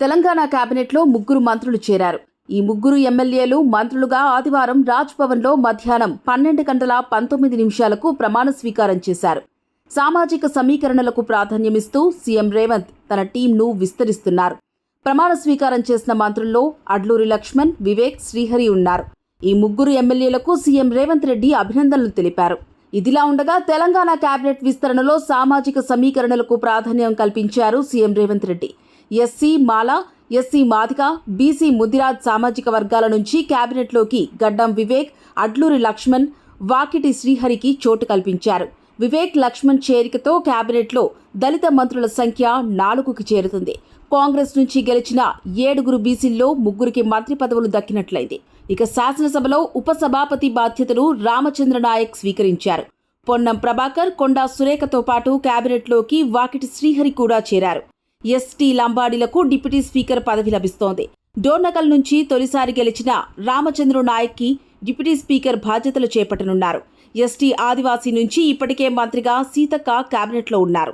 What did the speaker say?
తెలంగాణ కేబినెట్లో ముగ్గురు మంత్రులు చేరారు. ఈ ముగ్గురు ఎమ్మెల్యేలు మంత్రులుగా ఆదివారం రాజ్ భవన్లో మధ్యాహ్నం పన్నెండు గంటల పంతొమ్మిది నిమిషాలకు ప్రమాణ స్వీకారం చేశారు. సామాజిక సమీకరణలకు ప్రాధాన్యమిస్తూ సీఎం రేవంత్ తన టీంను విస్తరిస్తున్నారు. ప్రమాణ స్వీకారం చేసిన మంత్రుల్లో అడ్లూరి లక్ష్మణ్ వివేక్ శ్రీహరి ఉన్నారు. ఈ ముగ్గురు ఎమ్మెల్యేలకు సీఎం రేవంత్ రెడ్డి అభినందనలు తెలిపారు. ఇదిలా ఉండగా తెలంగాణ కేబినెట్ విస్తరణలో సామాజిక సమీకరణలకు ప్రాధాన్యం కల్పించారు CM Revanth Reddy. SC Mala SC Madiga BC Mudiraj సామాజిక వర్గాల నుంచి కేబినెట్లోకి గడ్డం వివేక్ అడ్లూరి లక్ష్మణ్ వాకిటి శ్రీహరికి చోటు కల్పించారు. వివేక్ లక్ష్మణ్ చేరికతో కేబినెట్లో దళిత మంత్రుల సంఖ్య నాలుగుకి చేరుతుంది. కాంగ్రెస్ నుంచి గెలిచిన ఏడుగురు బీసీల్లో ముగ్గురికి మంత్రి పదవులు దక్కినట్లయింది. ఇక శాసనసభలో ఉపసభాపతి బాధ్యతలు రామచంద్ర నాయక్ స్వీకరించారు. పొన్నం ప్రభాకర్ కొండా సురేఖతో పాటు కేబినెట్లోకి వాకిటి శ్రీహరి కూడా చేరారు. ఎస్టీ లంబాడీలకు డిప్యూటీ స్పీకర్ పదవి లభిస్తోంది. డోర్నకల్ నుంచి తొలిసారి గెలిచిన రామచంద్ర నాయక్కి డిప్యూటీ స్పీకర్ బాధ్యతలు చేపట్టనున్నారు. ఎస్టీ ఆదివాసీ నుంచి ఇప్పటికే మంత్రిగా సీతక్క కేబినెట్లో ఉన్నారు.